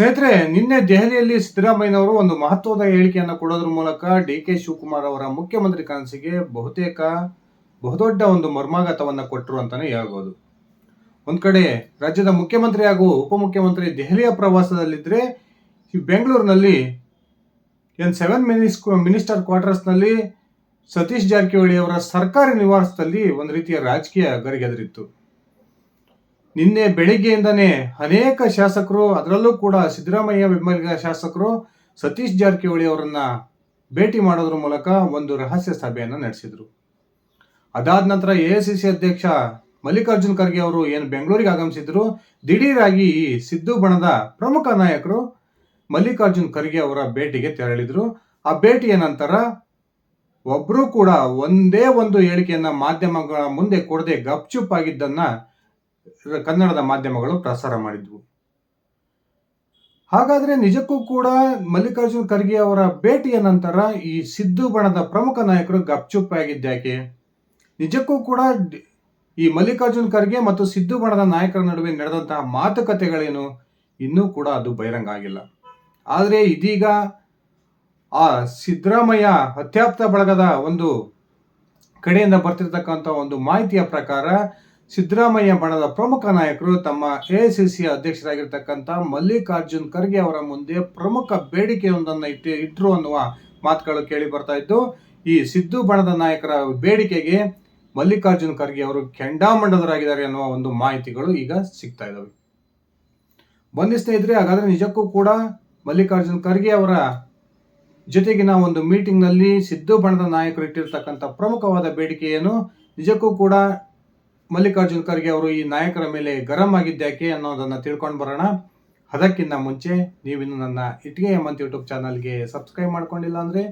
ಸ್ನೇಹಿತರೆ, ನಿನ್ನೆ ದೆಹಲಿಯಲ್ಲಿ ಸಿದ್ದರಾಮಯ್ಯನವರು ಒಂದು ಮಹತ್ವದ ಹೇಳಿಕೆಯನ್ನು ಕೊಡೋದ್ರ ಮೂಲಕ ಡಿ ಕೆ ಶಿವಕುಮಾರ್ ಅವರ ಮುಖ್ಯಮಂತ್ರಿ ಕನಸಿಗೆ ಬಹುತೇಕ, ಬಹುದೊಡ್ಡ ಒಂದು ಮರ್ಮಾಘಾತವನ್ನು ಕೊಟ್ಟರು ಅಂತಾನೆ ಹೇಳ್ಬೋದು. ಒಂದ್ ಕಡೆ, ರಾಜ್ಯದ ಮುಖ್ಯಮಂತ್ರಿ ಹಾಗೂ ಉಪಮುಖ್ಯಮಂತ್ರಿ ದೆಹಲಿಯ ಪ್ರವಾಸದಲ್ಲಿದ್ದರೆ ಬೆಂಗಳೂರಿನಲ್ಲಿ ಎನ್ ಸೆವೆನ್ ಮಿನಿಸ್, ಮಿನಿಸ್ಟರ್ ಕ್ವಾರ್ಟರ್ಸ್ನಲ್ಲಿ ಸತೀಶ್ ಜಾರಕಿಹೊಳಿ ಅವರ ಸರ್ಕಾರಿ ನಿವಾಸದಲ್ಲಿ ಒಂದು ರೀತಿಯ ರಾಜಕೀಯ ಗರಿಗೆದರಿತ್ತು. ನಿನ್ನೆ ಬೆಳಿಗ್ಗೆಯಿಂದನೇ ಅನೇಕ ಶಾಸಕರು, ಅದರಲ್ಲೂ ಕೂಡ ಸಿದ್ದರಾಮಯ್ಯ ಬೆಂಬಲಿಗ ಶಾಸಕರು ಸತೀಶ್ ಜಾರಕಿಹೊಳಿ ಅವರನ್ನ ಭೇಟಿ ಮಾಡೋದ್ರ ಮೂಲಕ ಒಂದು ರಹಸ್ಯ ಸಭೆಯನ್ನು ನಡೆಸಿದ್ರು. ಅದಾದ ನಂತರ ಎ ಅಧ್ಯಕ್ಷ ಮಲ್ಲಿಕಾರ್ಜುನ್ ಖರ್ಗೆ ಅವರು ಏನು ಬೆಂಗಳೂರಿಗೆ ಆಗಮಿಸಿದ್ರು, ದಿಢೀರಾಗಿ ಈ ಸಿದ್ದು ಬಣದ ಪ್ರಮುಖ ನಾಯಕರು ಮಲ್ಲಿಕಾರ್ಜುನ್ ಖರ್ಗೆ ಅವರ ಭೇಟಿಗೆ ತೆರಳಿದ್ರು. ಆ ಭೇಟಿಯ ನಂತರ ಒಬ್ಬರೂ ಕೂಡ ಒಂದೇ ಒಂದು ಹೇಳಿಕೆಯನ್ನು ಮಾಧ್ಯಮಗಳ ಮುಂದೆ ಕೊಡದೆ ಗಪ್ಚುಪ್ ಆಗಿದ್ದನ್ನ ಕನ್ನಡದ ಮಾಧ್ಯಮಗಳು ಪ್ರಸಾರ ಮಾಡಿದ್ವು. ಹಾಗಾದ್ರೆ ನಿಜಕ್ಕೂ ಕೂಡ ಮಲ್ಲಿಕಾರ್ಜುನ್ ಖರ್ಗೆ ಅವರ ಭೇಟಿಯ ನಂತರ ಈ ಸಿದ್ದು ಬಣದ ಪ್ರಮುಖ ನಾಯಕರು ಗಪ್ಚುಪ್ ಆಗಿದ್ದಾಕೆ ನಿಜಕ್ಕೂ ಕೂಡ ಈ ಮಲ್ಲಿಕಾರ್ಜುನ್ ಖರ್ಗೆ ಮತ್ತು ಸಿದ್ದು ಬಣದ ನಾಯಕರ ನಡುವೆ ನಡೆದಂತಹ ಮಾತುಕತೆಗಳೇನು? ಇನ್ನೂ ಕೂಡ ಅದು ಬಹಿರಂಗ ಆಗಿಲ್ಲ. ಆದರೆ ಇದೀಗ ಆ ಸಿದ್ದರಾಮಯ್ಯ ಅತ್ಯಾಪ್ತ ಬಳಗದ ಒಂದು ಕಡೆಯಿಂದ ಬರ್ತಿರ್ತಕ್ಕಂಥ ಒಂದು ಮಾಹಿತಿಯ ಪ್ರಕಾರ ಸಿದ್ದರಾಮಯ್ಯ ಬಣದ ಪ್ರಮುಖ ನಾಯಕರು ತಮ್ಮ ಎಐಸಿಸಿ ಅಧ್ಯಕ್ಷರಾಗಿರ್ತಕ್ಕಂಥ ಮಲ್ಲಿಕಾರ್ಜುನ್ ಖರ್ಗೆ ಅವರ ಮುಂದೆ ಪ್ರಮುಖ ಬೇಡಿಕೆಯೊಂದನ್ನು ಇಟ್ಟು ಇಟ್ಟರು ಅನ್ನುವ ಮಾತುಗಳು ಕೇಳಿ ಬರ್ತಾ ಇದ್ದು, ಈ ಸಿದ್ದು ಬಣದ ನಾಯಕರ ಬೇಡಿಕೆಗೆ ಮಲ್ಲಿಕಾರ್ಜುನ್ ಖರ್ಗೆ ಅವರು ಕೆಂಡಾಮಂಡದರಾಗಿದ್ದಾರೆ ಅನ್ನುವ ಒಂದು ಮಾಹಿತಿಗಳು ಈಗ ಸಿಗ್ತಾ ಇದ್ದಾವೆ ಬನ್ನಿ ಸ್ನೇಹಿತರೆ, ಹಾಗಾದ್ರೆ ನಿಜಕ್ಕೂ ಕೂಡ ಮಲ್ಲಿಕಾರ್ಜುನ್ ಖರ್ಗೆ ಅವರ ಜೊತೆಗಿನ ಒಂದು ಮೀಟಿಂಗ್ನಲ್ಲಿ ಸಿದ್ದು ಬಣದ ನಾಯಕರು ಇಟ್ಟಿರ್ತಕ್ಕಂಥ ಪ್ರಮುಖವಾದ ಬೇಡಿಕೆ ನಿಜಕ್ಕೂ ಕೂಡ ಮಲ್ಲಿಕಾರ್ಜುನ್ ಖರ್ಗೆ ಅವರು ಈ ನಾಯಕರ ಮೇಲೆ ಗರಂ ಆಗಿದ್ದ್ಯಾಕೆ ಅನ್ನೋದನ್ನು ತಿಳ್ಕೊಂಡು ಬರೋಣ. ಅದಕ್ಕಿಂತ ಮುಂಚೆ ನೀವಿನ್ನು ನನ್ನ ಇಟ್ಗೆ ಎಮ್ಮಂತ್ ಯೂಟ್ಯೂಬ್ ಚಾನಲ್ಗೆ ಸಬ್ಸ್ಕ್ರೈಬ್ ಮಾಡ್ಕೊಂಡಿಲ್ಲ ಅಂದರೆ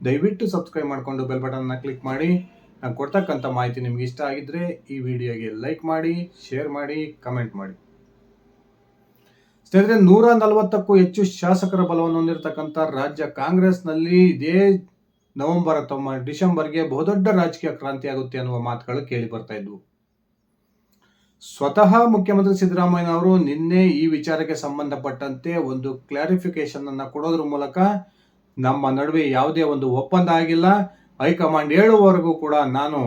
ದಯವಿಟ್ಟು ಸಬ್ಸ್ಕ್ರೈಬ್ ಮಾಡಿಕೊಂಡು ಬೆಲ್ ಬಟನ್ನ ಕ್ಲಿಕ್ ಮಾಡಿ. ನಾನು ಕೊಡ್ತಕ್ಕಂಥ ಮಾಹಿತಿ ನಿಮ್ಗೆ ಇಷ್ಟ ಆಗಿದ್ರೆ ಈ ವಿಡಿಯೋಗೆ ಲೈಕ್ ಮಾಡಿ, ಶೇರ್ ಮಾಡಿ, ಕಮೆಂಟ್ ಮಾಡಿ. ಸ್ನೇಹಿತರೆ, ನೂರ ನಲವತ್ತಕ್ಕೂ ಹೆಚ್ಚು ಶಾಸಕರ ಬಲವನ್ನು ಹೊಂದಿರತಕ್ಕಂಥ ರಾಜ್ಯ ಕಾಂಗ್ರೆಸ್ನಲ್ಲಿ ಇದೇ ನವೆಂಬರ್ ಅಥವಾ ಡಿಸೆಂಬರ್ಗೆ ಬಹುದೊಡ್ಡ ರಾಜಕೀಯ ಕ್ರಾಂತಿ ಆಗುತ್ತೆ ಅನ್ನುವ ಮಾತುಗಳು ಕೇಳಿ ಬರ್ತಾ ಇದ್ವು. ಸ್ವತಃ ಮುಖ್ಯಮಂತ್ರಿ ಸಿದ್ದರಾಮಯ್ಯನವರು ನಿನ್ನೆ ಈ ವಿಚಾರಕ್ಕೆ ಸಂಬಂಧಪಟ್ಟಂತೆ ಒಂದು ಕ್ಲಾರಿಫಿಕೇಶನ್ ಅನ್ನು ಕೊಡೋದ್ರ ಮೂಲಕ ನಮ್ಮ ನಡುವೆ ಯಾವುದೇ ಒಂದು ಒಪ್ಪಂದ ಆಗಿಲ್ಲ. ಹೈಕಮಾಂಡ್ ಹೇಳುವವರೆಗೂ ಕೂಡ ನಾನು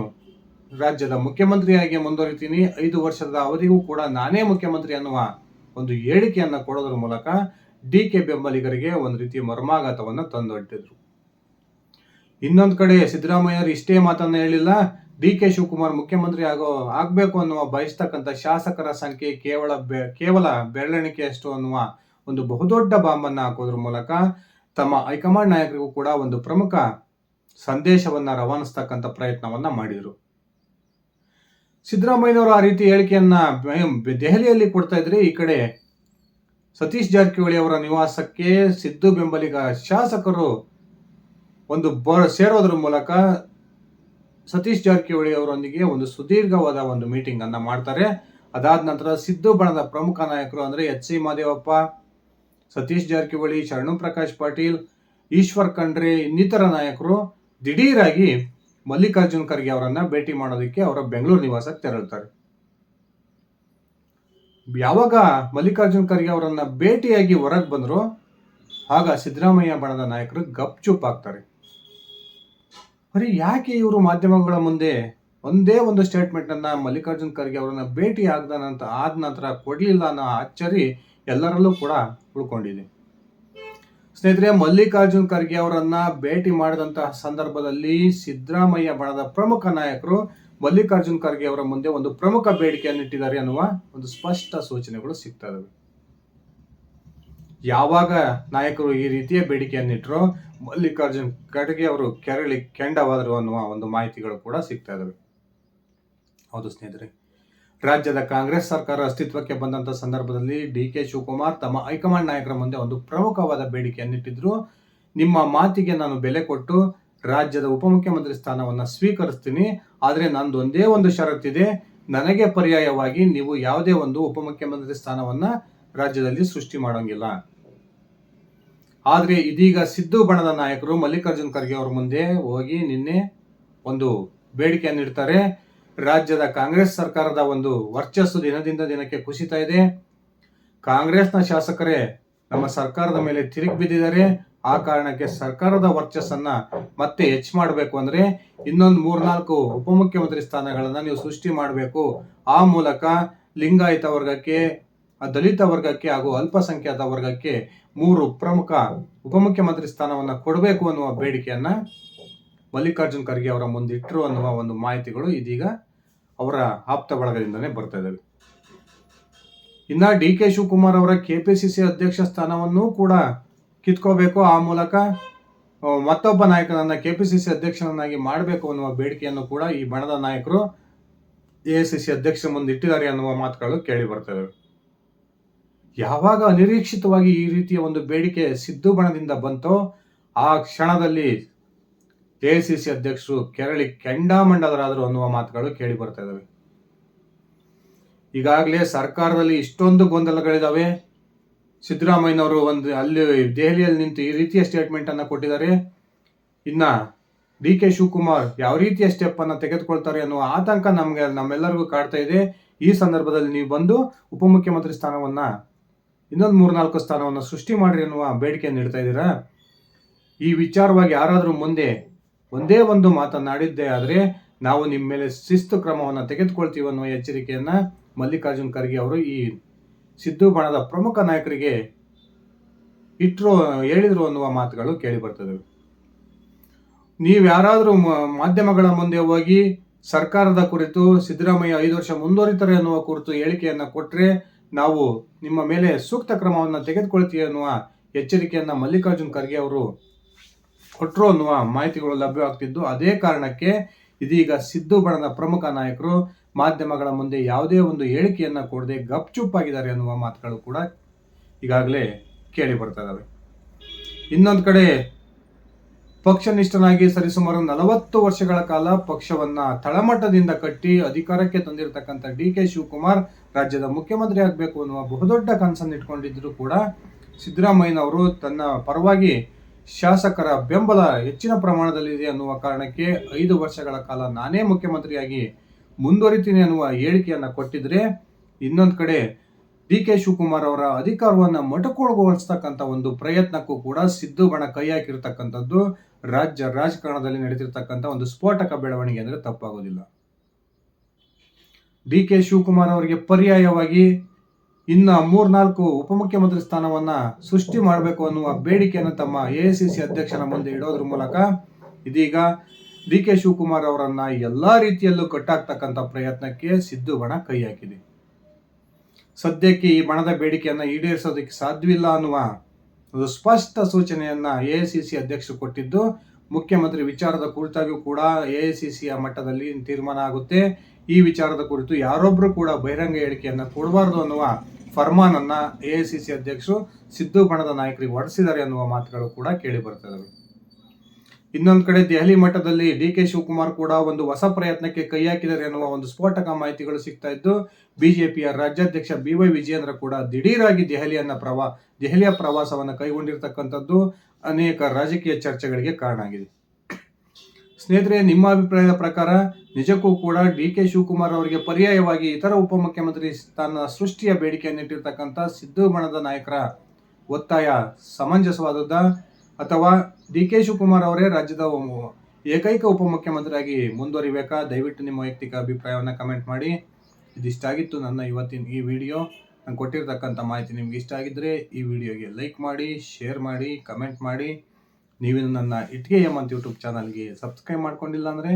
ರಾಜ್ಯದ ಮುಖ್ಯಮಂತ್ರಿಯಾಗಿ ಮುಂದುವರಿತೀನಿ. ಐದು ವರ್ಷದ ಅವಧಿಗೂ ಕೂಡ ನಾನೇ ಮುಖ್ಯಮಂತ್ರಿ ಅನ್ನುವ ಒಂದು ಹೇಳಿಕೆಯನ್ನು ಕೊಡೋದ್ರ ಮೂಲಕ ಡಿ ಕೆ ಬೆಂಬಲಿಗರಿಗೆ ಒಂದು ರೀತಿಯ ಮರ್ಮಾಘಾತವನ್ನು ತಂದೊಡ್ಡಿದ್ರು. ಇನ್ನೊಂದು ಕಡೆ ಸಿದ್ದರಾಮಯ್ಯರು ಇಷ್ಟೇ ಮಾತನ್ನ ಹೇಳಿಲ್ಲ. ಡಿ ಕೆ ಶಿವಕುಮಾರ್ ಮುಖ್ಯಮಂತ್ರಿ ಆಗೋ ಆಗಬೇಕು ಅನ್ನುವ ಬಯಸ್ತಕ್ಕಂಥ ಶಾಸಕರ ಸಂಖ್ಯೆ ಕೇವಲ ಬೆ- ಕೇವಲ ಬೆರಳೆಣಿಕೆಯಷ್ಟು ಅನ್ನುವ ಒಂದು ಬಹುದೊಡ್ಡ ಬಾಂಬನ್ನು ಹಾಕೋದ್ರ ಮೂಲಕ ತಮ್ಮ ಹೈಕಮಾಂಡ್ ನಾಯಕರಿಗೂ ಕೂಡ ಒಂದು ಪ್ರಮುಖ ಸಂದೇಶವನ್ನ ರವಾನಿಸ್ತಕ್ಕಂಥ ಪ್ರಯತ್ನವನ್ನ ಮಾಡಿದರು. ಸಿದ್ದರಾಮಯ್ಯನವರು ಆ ರೀತಿ ಹೇಳಿಕೆಯನ್ನ ದೆಹಲಿಯಲ್ಲಿ ಕೊಡ್ತಾ ಇದ್ರೆ, ಈ ಕಡೆ ಸತೀಶ್ ಜಾರಕಿಹೊಳಿ ಅವರ ನಿವಾಸಕ್ಕೆ ಸಿದ್ದು ಬೆಂಬಲಿಗ ಶಾಸಕರು ಒಂದು ಬ, ಸೇರೋದ್ರ ಮೂಲಕ ಸತೀಶ್ ಜಾರಕಿಹೊಳಿ ಅವರೊಂದಿಗೆ ಒಂದು ಸುದೀರ್ಘವಾದ ಒಂದು ಮೀಟಿಂಗ್ ಅನ್ನ ಮಾಡ್ತಾರೆ. ಅದಾದ ನಂತರ ಸಿದ್ದು ಬಣದ ಪ್ರಮುಖ ನಾಯಕರು ಅಂದ್ರೆ ಎಚ್ ಸಿ ಮಹದೇವಪ್ಪ ಸತೀಶ್ ಜಾರಕಿಹೊಳಿ, ಶರಣು ಪ್ರಕಾಶ್ ಪಾಟೀಲ್, ಈಶ್ವರ್ ಖಂಡ್ರೆ, ಇನ್ನಿತರ ನಾಯಕರು ದಿಢೀರಾಗಿ ಮಲ್ಲಿಕಾರ್ಜುನ್ ಖರ್ಗೆ ಅವರನ್ನ ಭೇಟಿ ಮಾಡೋದಕ್ಕೆ ಅವರ ಬೆಂಗಳೂರು ನಿವಾಸಕ್ಕೆ ತೆರಳುತ್ತಾರೆ. ಯಾವಾಗ ಮಲ್ಲಿಕಾರ್ಜುನ್ ಖರ್ಗೆ ಅವರನ್ನ ಭೇಟಿಯಾಗಿ ಹೊರಗೆ ಬಂದ್ರು, ಆಗ ಸಿದ್ದರಾಮಯ್ಯ ಬಣದ ನಾಯಕರು ಗಪ್ಚುಪ್ ಆಗ್ತಾರೆ. ಅರೆ ಯಾಕೆ ಇವರು ಮಾಧ್ಯಮಗಳ ಮುಂದೆ ಒಂದೇ ಒಂದು ಸ್ಟೇಟ್ಮೆಂಟ್ ಅನ್ನ ಮಲ್ಲಿಕಾರ್ಜುನ್ ಖರ್ಗೆ ಅವರನ್ನ ಭೇಟಿ ಆಗದ ನಂತರ ಆದ ನಂತರ ಕೊಡಲಿಲ್ಲ ಅನ್ನೋ ಅಚ್ಚರಿ ಎಲ್ಲರಲ್ಲೂ ಕೂಡ ಉಳ್ಕೊಂಡಿದೆ. ಸ್ನೇಹಿತರೆ, ಮಲ್ಲಿಕಾರ್ಜುನ್ ಖರ್ಗೆ ಅವರನ್ನ ಭೇಟಿ ಮಾಡಿದಂತಹ ಸಂದರ್ಭದಲ್ಲಿ ಸಿದ್ದರಾಮಯ್ಯ ಬಣದ ಪ್ರಮುಖ ನಾಯಕರು ಮಲ್ಲಿಕಾರ್ಜುನ್ ಖರ್ಗೆ ಅವರ ಮುಂದೆ ಒಂದು ಪ್ರಮುಖ ಬೇಡಿಕೆಯನ್ನು ಇಟ್ಟಿದ್ದಾರೆ ಅನ್ನುವ ಒಂದು ಸ್ಪಷ್ಟ ಸೂಚನೆಗಳು ಸಿಗ್ತಾ ಇದಾವೆ. ಯಾವಾಗ ನಾಯಕರು ಈ ರೀತಿಯ ಬೇಡಿಕೆಯನ್ನಿಟ್ಟರೋ ಮಲ್ಲಿಕಾರ್ಜುನ್ ಖರ್ಗೆ ಅವರು ಕೆರಳಿ ಕೆಂಡವಾದರು ಅನ್ನುವ ಒಂದು ಮಾಹಿತಿಗಳು ಕೂಡ ಸಿಗ್ತಾ ಇದಾವೆ. ಹೌದು ಸ್ನೇಹಿತರೆ, ರಾಜ್ಯದ ಕಾಂಗ್ರೆಸ್ ಸರ್ಕಾರ ಅಸ್ತಿತ್ವಕ್ಕೆ ಬಂದಂತ ಸಂದರ್ಭದಲ್ಲಿ ಡಿ ಕೆ ಶಿವಕುಮಾರ್ ತಮ್ಮ ಹೈಕಮಾಂಡ್ ನಾಯಕರ ಮುಂದೆ ಒಂದು ಪ್ರಮುಖವಾದ ಬೇಡಿಕೆಯನ್ನಿಟ್ಟಿದ್ರು. ನಿಮ್ಮ ಮಾತಿಗೆ ನಾನು ಬೆಲೆ ಕೊಟ್ಟು ರಾಜ್ಯದ ಉಪಮುಖ್ಯಮಂತ್ರಿ ಸ್ಥಾನವನ್ನ ಸ್ವೀಕರಿಸ್ತೀನಿ. ಆದರೆ ನಂದು ಒಂದೇ ಒಂದು ಷರತ್ತಿದೆ ನನಗೆ ಪರ್ಯಾಯವಾಗಿ ನೀವು ಯಾವುದೇ ಒಂದು ಉಪಮುಖ್ಯಮಂತ್ರಿ ಸ್ಥಾನವನ್ನ ರಾಜ್ಯದಲ್ಲಿ ಸೃಷ್ಟಿ ಮಾಡೋಂಗಿಲ್ಲ. ಆದ್ರೆ ಇದೀಗ ಸಿದ್ದು ಬಣದ ನಾಯಕರು ಮಲ್ಲಿಕಾರ್ಜುನ್ ಖರ್ಗೆ ಅವರ ಮುಂದೆ ಹೋಗಿ ನಿನ್ನೆ ಒಂದು ಬೇಡಿಕೆಯನ್ನು ಇಡ್ತಾರೆ. ರಾಜ್ಯದ ಕಾಂಗ್ರೆಸ್ ಸರ್ಕಾರದ ಒಂದು ವರ್ಚಸ್ಸು ದಿನದಿಂದ ದಿನಕ್ಕೆ ಕುಸಿತಾ ಇದೆ. ಕಾಂಗ್ರೆಸ್ನ ಶಾಸಕರೇ, ನಮ್ಮ ಸರ್ಕಾರದ ಮೇಲೆ ತಿರುಗಿ ಬಿದ್ದಿದ್ದಾರೆ. ಆ ಕಾರಣಕ್ಕೆ ಸರ್ಕಾರದ ವರ್ಚಸ್ಸನ್ನ ಮತ್ತೆ ಹೆಚ್ಚು ಮಾಡಬೇಕು ಅಂದ್ರೆ ಇನ್ನೊಂದು ಮೂರ್ನಾಲ್ಕು ಉಪಮುಖ್ಯಮಂತ್ರಿ ಸ್ಥಾನಗಳನ್ನು ನೀವು ಸೃಷ್ಟಿ ಮಾಡಬೇಕು. ಆ ಮೂಲಕ ಲಿಂಗಾಯತ ವರ್ಗಕ್ಕೆ ದಲಿತ ವರ್ಗಕ್ಕೆ ಹಾಗೂ ಅಲ್ಪಸಂಖ್ಯಾತ ವರ್ಗಕ್ಕೆ ಮೂರು ಪ್ರಮುಖ ಉಪಮುಖ್ಯಮಂತ್ರಿ ಸ್ಥಾನವನ್ನು ಕೊಡಬೇಕು ಅನ್ನುವ ಬೇಡಿಕೆಯನ್ನ ಮಲ್ಲಿಕಾರ್ಜುನ್ ಖರ್ಗೆ ಅವರ ಮುಂದಿಟ್ಟರು ಅನ್ನುವ ಒಂದು ಮಾಹಿತಿಗಳು ಇದೀಗ ಅವರ ಆಪ್ತ ಬಳಗದಿಂದನೇ ಬರ್ತಾ ಇದ್ದಾವೆ ಇನ್ನ ಡಿ ಕೆ ಶಿವಕುಮಾರ್ ಅವರ ಕೆ ಪಿ ಸಿ ಸಿ ಅಧ್ಯಕ್ಷ ಸ್ಥಾನವನ್ನು ಕೂಡ ಕಿತ್ಕೋಬೇಕು. ಆ ಮೂಲಕ ಮತ್ತೊಬ್ಬ ನಾಯಕನನ್ನ ಸಿ ಅಧ್ಯಕ್ಷನನ್ನಾಗಿ ಮಾಡಬೇಕು ಅನ್ನುವ ಬೇಡಿಕೆಯನ್ನು ಕೂಡ ಈ ಬಣದ ನಾಯಕರು ಎ ಸಿ ಅಧ್ಯಕ್ಷರ ಮುಂದೆ ಮುಂದಿಟ್ಟಿದ್ದಾರೆ ಅನ್ನುವ ಮಾತುಗಳು ಕೇಳಿ ಬರ್ತವೆ ಯಾವಾಗ ಅನಿರೀಕ್ಷಿತವಾಗಿ ಈ ರೀತಿಯ ಒಂದು ಬೇಡಿಕೆ ಸಿದ್ದು ಬಣದಿಂದ ಬಂತೋ, ಆ ಕ್ಷಣದಲ್ಲಿ ಕೆ ಸಿ ಸಿ ಅಧ್ಯಕ್ಷರು ಕೆರಳಿ ಕೆಂಡಾಮಂಡಲರಾದರು ಅನ್ನುವ ಮಾತುಗಳು ಕೇಳಿ ಬರ್ತಾ ಇದಾವೆ. ಈಗಾಗಲೇ ಸರ್ಕಾರದಲ್ಲಿ ಇಷ್ಟೊಂದು ಗೊಂದಲಗಳಿದಾವೆ. ಸಿದ್ದರಾಮಯ್ಯನವರು ಒಂದು ಅಲ್ಲಿ ದೆಹಲಿಯಲ್ಲಿ ನಿಂತು ಈ ರೀತಿಯ ಸ್ಟೇಟ್ಮೆಂಟ್ ಅನ್ನ ಕೊಟ್ಟಿದ್ದಾರೆ. ಇನ್ನ ಡಿ ಕೆ ಶಿವಕುಮಾರ್ ಯಾವ ರೀತಿಯ ಸ್ಟೆಪ್ ಅನ್ನ ತೆಗೆದುಕೊಳ್ತಾರೆ ಅನ್ನುವ ಆತಂಕ ನಮಗೆ, ನಮ್ಮೆಲ್ಲರಿಗೂ ಕಾಡ್ತಾ ಇದೆ. ಈ ಸಂದರ್ಭದಲ್ಲಿ ನೀವು ಬಂದು ಉಪಮುಖ್ಯಮಂತ್ರಿ ಸ್ಥಾನವನ್ನ ಇನ್ನೊಂದು ಮೂರ್ನಾಲ್ಕು ಸ್ಥಾನವನ್ನು ಸೃಷ್ಟಿ ಮಾಡ್ರಿ ಅನ್ನುವ ಬೇಡಿಕೆಯನ್ನು ಇಡ್ತಾ ಇದ್ದೀರಾ? ಈ ವಿಚಾರವಾಗಿ ಯಾರಾದರೂ ಮುಂದೆ ಒಂದೇ ಒಂದು ಮಾತನಾಡಿದ್ದೇ ಆದರೆ ನಾವು ನಿಮ್ಮ ಮೇಲೆ ಶಿಸ್ತು ಕ್ರಮವನ್ನು ತೆಗೆದುಕೊಳ್ತೀವಿ ಅನ್ನುವ ಎಚ್ಚರಿಕೆಯನ್ನು ಮಲ್ಲಿಕಾರ್ಜುನ್ ಖರ್ಗೆ ಅವರು ಈ ಸಿದ್ದು ಬಣದ ಪ್ರಮುಖ ನಾಯಕರಿಗೆ ಇಟ್ಟರು ಹೇಳಿದರು ಅನ್ನುವ ಮಾತುಗಳು ಕೇಳಿ ಬರ್ತದೆ. ನೀವು ಯಾರಾದರೂ ಮಾಧ್ಯಮಗಳ ಮುಂದೆ ಹೋಗಿ ಸರ್ಕಾರದ ಕುರಿತು ಸಿದ್ದರಾಮಯ್ಯ ಐದು ವರ್ಷ ಮುಂದುವರಿತಾರೆ ಅನ್ನುವ ಕುರಿತು ಹೇಳಿಕೆಯನ್ನು ಕೊಟ್ಟರೆ ನಾವು ನಿಮ್ಮ ಮೇಲೆ ಸೂಕ್ತ ಕ್ರಮವನ್ನು ತೆಗೆದುಕೊಳ್ತೀವಿ ಅನ್ನುವ ಎಚ್ಚರಿಕೆಯನ್ನು ಮಲ್ಲಿಕಾರ್ಜುನ್ ಖರ್ಗೆ ಅವರು ಕೊಟ್ಟರು ಅನ್ನುವ ಮಾಹಿತಿಗಳು ಲಭ್ಯವಾಗ್ತಿದ್ದು. ಅದೇ ಕಾರಣಕ್ಕೆ ಇದೀಗ ಸಿದ್ದು ಬಣದ ಪ್ರಮುಖ ನಾಯಕರು ಮಾಧ್ಯಮಗಳ ಮುಂದೆ ಯಾವುದೇ ಒಂದು ಹೇಳಿಕೆಯನ್ನು ಕೊಡದೆ ಗಪ್ಚುಪ್ಪಾಗಿದ್ದಾರೆ ಅನ್ನುವ ಮಾತುಗಳು ಕೂಡ ಈಗಾಗಲೇ ಕೇಳಿ ಬರ್ತಾ ಇದ್ದಾವೆ ಇನ್ನೊಂದು ಕಡೆ ಪಕ್ಷನಿಷ್ಠನಾಗಿ ಸರಿಸುಮಾರು ನಲವತ್ತು ವರ್ಷಗಳ ಕಾಲ ಪಕ್ಷವನ್ನ ತಳಮಟ್ಟದಿಂದ ಕಟ್ಟಿ ಅಧಿಕಾರಕ್ಕೆ ತಂದಿರತಕ್ಕಂತ ಡಿ ಕೆ ಶಿವಕುಮಾರ್ ರಾಜ್ಯದ ಮುಖ್ಯಮಂತ್ರಿ ಆಗಬೇಕು ಅನ್ನುವ ಬಹುದೊಡ್ಡ ಕನಸನ್ನು ಇಟ್ಕೊಂಡಿದ್ರು ಕೂಡ ಸಿದ್ದರಾಮಯ್ಯನವರು ತನ್ನ ಪರವಾಗಿ ಶಾಸಕರ ಬೆಂಬಲ ಹೆಚ್ಚಿನ ಪ್ರಮಾಣದಲ್ಲಿದೆ ಅನ್ನುವ ಕಾರಣಕ್ಕೆ ಐದು ವರ್ಷಗಳ ಕಾಲ ನಾನೇ ಮುಖ್ಯಮಂತ್ರಿಯಾಗಿ ಮುಂದುವರಿತೀನಿ ಅನ್ನುವ ಹೇಳಿಕೆಯನ್ನು ಕೊಟ್ಟಿದ್ರೆ ಇನ್ನೊಂದು ಕಡೆ ಡಿ ಕೆ ಶಿವಕುಮಾರ್ ಅವರ ಅಧಿಕಾರವನ್ನ ಮಟಕೋಳ್ಗೊಳಿಸ್ತಕ್ಕಂಥ ಒಂದು ಪ್ರಯತ್ನಕ್ಕೂ ಕೂಡ ಸಿದ್ದು ಬಣ ಕೈ ಹಾಕಿರ್ತಕ್ಕಂಥದ್ದು ರಾಜ್ಯ ರಾಜಕಾರಣದಲ್ಲಿ ನಡೆದಿರ್ತಕ್ಕಂಥ ಒಂದು ಸ್ಫೋಟಕ ಬೆಳವಣಿಗೆ ಅಂದ್ರೆ ತಪ್ಪಾಗೋದಿಲ್ಲ. ಡಿ ಕೆ ಶಿವಕುಮಾರ್ ಅವರಿಗೆ ಪರ್ಯಾಯವಾಗಿ ಇನ್ನ ಮೂರ್ನಾಲ್ಕು ಉಪಮುಖ್ಯಮಂತ್ರಿ ಸ್ಥಾನವನ್ನ ಸೃಷ್ಟಿ ಮಾಡಬೇಕು ಅನ್ನುವ ಬೇಡಿಕೆಯನ್ನು ತಮ್ಮ ಎಐಸಿಸಿ ಅಧ್ಯಕ್ಷನ ಮುಂದೆ ಇಡೋದ್ರ ಮೂಲಕ ಇದೀಗ ಡಿ ಕೆ ಶಿವಕುಮಾರ್ ಅವರನ್ನು ಎಲ್ಲಾ ರೀತಿಯಲ್ಲೂ ಕಟ್ಟಾಕ್ತಕ್ಕಂಥ ಪ್ರಯತ್ನಕ್ಕೆ ಸಿದ್ದು ಬಣ ಕೈ ಹಾಕಿದೆ. ಸದ್ಯಕ್ಕೆ ಈ ಬಣದ ಬೇಡಿಕೆಯನ್ನು ಈಡೇರಿಸೋದಕ್ಕೆ ಸಾಧ್ಯವಿಲ್ಲ ಅನ್ನುವ ಒಂದು ಸ್ಪಷ್ಟ ಸೂಚನೆಯನ್ನ ಸಿ ಅಧ್ಯಕ್ಷರು ಕೊಟ್ಟಿದ್ದು, ಮುಖ್ಯಮಂತ್ರಿ ವಿಚಾರದ ಕುರಿತಾಗಿಯೂ ಕೂಡ ಎಐಸಿಸಿಯ ಮಟ್ಟದಲ್ಲಿ ತೀರ್ಮಾನ ಆಗುತ್ತೆ. ಈ ವಿಚಾರದ ಕುರಿತು ಯಾರೊಬ್ಬರು ಕೂಡ ಬಹಿರಂಗ ಹೇಳಿಕೆಯನ್ನ ಕೊಡಬಾರದು ಅನ್ನುವ ಫರ್ಮಾನನ್ನ ಸಿ ಅಧ್ಯಕ್ಷರು ಸಿದ್ದು ಬಣದ ನಾಯಕರಿಗೆ ಹೊರಡಿಸಿದ್ದಾರೆ ಅನ್ನುವ ಮಾತುಗಳು ಕೂಡ ಕೇಳಿ ಇನ್ನೊಂದು ಕಡೆ ದೆಹಲಿ ಮಟ್ಟದಲ್ಲಿ ಡಿ ಕೆ ಶಿವಕುಮಾರ್ ಕೂಡ ಒಂದು ಹೊಸ ಪ್ರಯತ್ನಕ್ಕೆ ಕೈ ಹಾಕಿದ್ದಾರೆ ಎನ್ನುವ ಒಂದು ಸ್ಫೋಟಕ ಮಾಹಿತಿಗಳು ಸಿಗ್ತಾ ಇದ್ದು, ಬಿಜೆಪಿಯ ರಾಜ್ಯಾಧ್ಯಕ್ಷ ಬಿ ವೈ ವಿಜಯೇಂದ್ರ ಕೂಡ ದಿಢೀರಾಗಿ ದೆಹಲಿಯನ್ನ ಪ್ರವಾ, ದೆಹಲಿಯ ಪ್ರವಾಸವನ್ನು ಕೈಗೊಂಡಿರ್ತಕ್ಕಂಥದ್ದು ಅನೇಕ ರಾಜಕೀಯ ಚರ್ಚೆಗಳಿಗೆ ಕಾರಣ ಆಗಿದೆ. ಸ್ನೇಹಿತರೆ, ನಿಮ್ಮ ಅಭಿಪ್ರಾಯದ ಪ್ರಕಾರ ನಿಜಕ್ಕೂ ಕೂಡ ಡಿ ಕೆ ಶಿವಕುಮಾರ್ ಅವರಿಗೆ ಪರ್ಯಾಯವಾಗಿ ಇತರ ಉಪಮುಖ್ಯಮಂತ್ರಿ ತನ್ನ ಸೃಷ್ಟಿಯ ಬೇಡಿಕೆಯನ್ನು ಇಟ್ಟಿರ್ತಕ್ಕಂಥ ಸಿದ್ದು ಬಣದ ನಾಯಕರ ಒತ್ತಾಯ ಸಮಂಜಸವಾದದ್ದ. ಅಥವಾ ಡಿ ಕೆ ಶಿವಕುಮಾರ್ ಅವರೇ ರಾಜ್ಯದ ಏಕೈಕ ಉಪಮುಖ್ಯಮಂತ್ರಿಯಾಗಿ ಮುಂದುವರಿಬೇಕಾ? ದಯವಿಟ್ಟು ನಿಮ್ಮ ವೈಯಕ್ತಿಕ ಅಭಿಪ್ರಾಯವನ್ನು ಕಮೆಂಟ್ ಮಾಡಿ. ಇದಿಷ್ಟಾಗಿತ್ತು ನನ್ನ ಇವತ್ತಿನ ಈ ವಿಡಿಯೋ ನಾನು ಕೊಟ್ಟಿರ್ತಕ್ಕಂಥ ಮಾಹಿತಿ ನಿಮ್ಗೆ ಇಷ್ಟ ಆಗಿದ್ದರೆ ಈ ವಿಡಿಯೋಗೆ ಲೈಕ್ ಮಾಡಿ ಶೇರ್ ಮಾಡಿ ಕಮೆಂಟ್ ಮಾಡಿ. ನೀವು ನನ್ನ ಇಟ್ಗೆ ಅಂತ ಯೂಟ್ಯೂಬ್ ಚಾನಲ್ಗೆ ಸಬ್ಸ್ಕ್ರೈಬ್ ಮಾಡ್ಕೊಂಡಿಲ್ಲ ಅಂದರೆ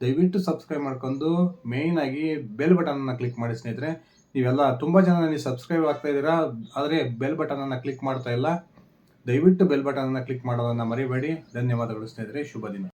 ದಯವಿಟ್ಟು ಸಬ್ಸ್ಕ್ರೈಬ್ ಮಾಡ್ಕೊಂಡು ಮೇಯ್ನ್ ಆಗಿ ಬೆಲ್ ಬಟನನ್ನು ಕ್ಲಿಕ್ ಮಾಡಿ ಸ್ನೇಹಿತರೆ. ನೀವೆಲ್ಲ ತುಂಬ ಜನ ನನಗೆ ಸಬ್ಸ್ಕ್ರೈಬ್ ಆಗ್ತಾ ಇದ್ದೀರಾ, ಆದರೆ ಬೆಲ್ ಬಟನನ್ನು ಕ್ಲಿಕ್ ಮಾಡ್ತಾ ಇಲ್ಲ. ದಯವಿಟ್ಟು ಬೆಲ್ ಬಟನನ್ನು ಕ್ಲಿಕ್ ಮಾಡೋದನ್ನ ಮರಿಬೇಡಿ. ಧನ್ಯವಾದಗಳು ಸ್ನೇಹಿತರೆ. ಶುಭ ದಿನ.